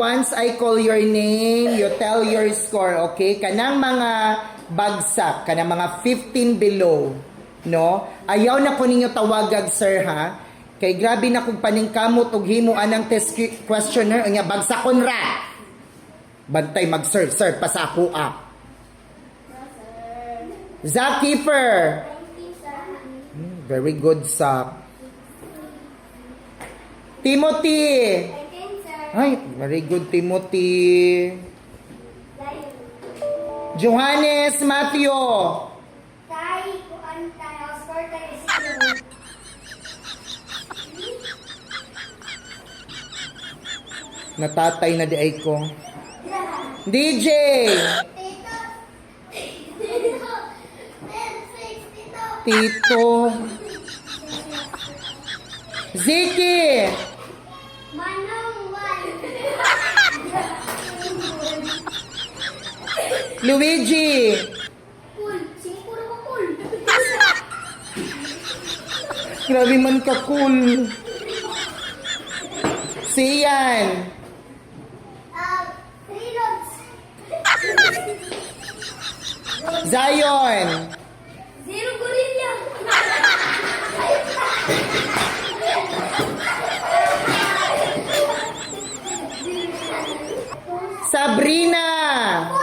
Once I call your name, you tell your score, okay? Kanang mga bagsak, kanang mga 15 below, no? Ayaw na ko ninyo tawagag, sir, ha? Kay grabe na kung paningkamot ug himo anang test questionnaire unya bagsakon ra. Bantay mag-sir, sir, pasako ah. Zach Kiefer. Hmm, Very good, Zach. Timothy. Ay, very good, Timothy. Johannes Matthew. Natatay na di ay ko. DJ. Tito. Ziki. Luigi. Grabe man ka cool. Siyan. Zion. Zero gorilla. Sabrina.